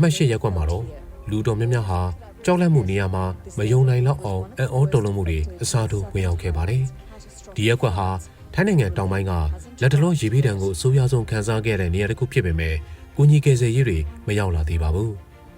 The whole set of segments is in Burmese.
မှတ်၈ရက်ကွက်မှာတော့လူတော်များများဟာကြောက်လန့်မှုနေရာမှာမယုံနိုင်တော့အောင်အံ့ဩတုန်လှုပ်မှုတွေအစားထိုးဝင်ရောက်ခဲ့ပါတယ်။ဒီရက်ကွက်ဟာထိုင်းနိုင်ငံတောင်ပိုင်းကလက်တလောရေပေးတံကိုအဆိုးရွားဆုံးခံစားခဲ့တဲ့နေရာတစ်ခုဖြစ်ပေမဲ့ကုညီကယ်ဆယ်ရေးတွေမရောက်လာသေးပါဘူး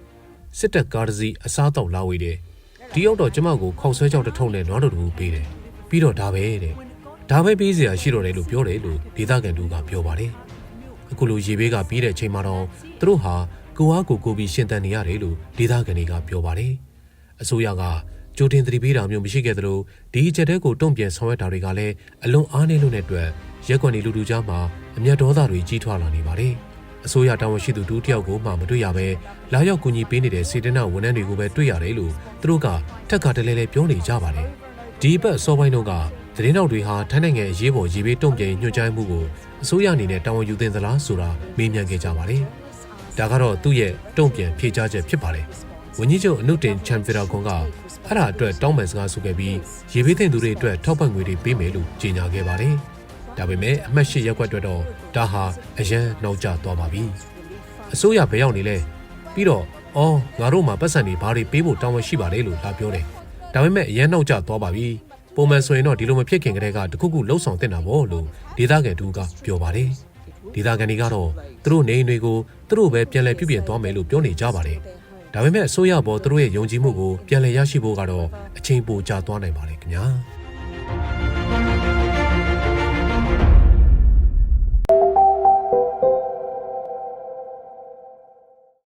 ။စစ်တပ်ကားတစ်စီးအစားတော့လာဝေးတယ်။ဒီရောက်တော့ကျမကိုခောက်ဆွဲကြောက်တစ်ထုံနဲ့နွားတော်တူပေးတယ်။ပြီးတော့ဒါပဲတဲ့။ဒါပဲပေးစရာရှိတော့တယ်လို့ပြောတယ်လို့ဒေသခံတူကပြောပါတယ်။အခုလိုရေဘေးကပြီးတဲ့အချိန်မှာတော့သူတို့ဟာ ကိုအားကိုကိုပြီးရှင်တန်နေရတယ်လို့ဒေသခံတွေကပြောပါတယ်။အစိုးရကကြိုတင်သတိပေးတာမျိုးမရှိခဲ့သလိုဒီအချက်တဲကိုတုံ့ပြန်ဆောင်ရွက်တာတွေကလည်းအလွန်အားနည်းလို့တဲ့အတွက်ရက်ကွက်နေလူလူကြားမှာအမျက်ဒေါသတွေကြီးထွားလာနေပါတယ်။အစိုးရတာဝန်ရှိသူတူတယောက်ကိုမှမတွေ့ရပဲလာရောက်ကူညီပေးနေတဲ့စေတနာဝန်ထမ်းတွေကိုပဲတွေ့ရတယ်လို့သူတို့ကထက်ကတလဲလဲပြောနေကြပါတယ်။ဒီဘက်စောပိုင်းတော့ကသတင်းတော်တွေဟာထိုင်းနိုင်ငံအရေးပေါ်ရေဘေးတုံ့ပြန်ညွှန်ကြားမှုကိုအစိုးရအနေနဲ့တာဝန်ယူသင့်သလားဆိုတာမေးမြန်းခဲ့ကြပါတယ်။ ဒါကတော့သူ့ရဲ့တုံ့ပြန်ဖြေကြားချက်ဖြစ်ပါတယ်။ဝန်ကြီးချုပ်အနုတင်ချန်ဖီရာကွန်ကအဲ့ဒါအတွက်တောင်းပန်စကားဆိုခဲ့ပြီးရေဘေးသင့်သူတွေအတွက်ထောက်ပံ့ငွေတွေပေးမယ်လို့ကြေညာခဲ့ပါတယ်။ဒါပေမဲ့အမှတ်၈ရက်ကွက်အတွက်တော့ဒါဟာအရန်နောက်ကျသွားပါပြီ။အစိုးရဘယ်ရောက်နေလဲပြီးတော့အော်ငါတို့မှာပတ်စံတွေဘာတွေပေးဖို့တောင်းဝန်ရှိပါတယ်လို့လာပြောတယ်။ဒါပေမဲ့အရန်နောက်ကျသွားပါပြီ။ပုံမှန်ဆိုရင်တော့ဒီလိုမဖြစ်ခင်ကတည်းကတခုခုလှုပ်ဆောင်တင်တာပေါ့လို့ဒေသခံတူကပြောပါတယ်။ ဒေသခံတွေကတော့သူတို့နေအိမ်တွေကိုသူတို့ပဲပြန်လည်ပြုပြင်သွားမယ်လို့ပြောနေကြပါတယ်။ဒါပေမဲ့အစိုးရဘောသူတို့ရဲ့ယုံကြည်မှုကိုပြန်လည်ရရှိဖို့ကတော့အချိန်ပိုကြာသွားနိုင်ပါတယ်ခင်ဗျာ။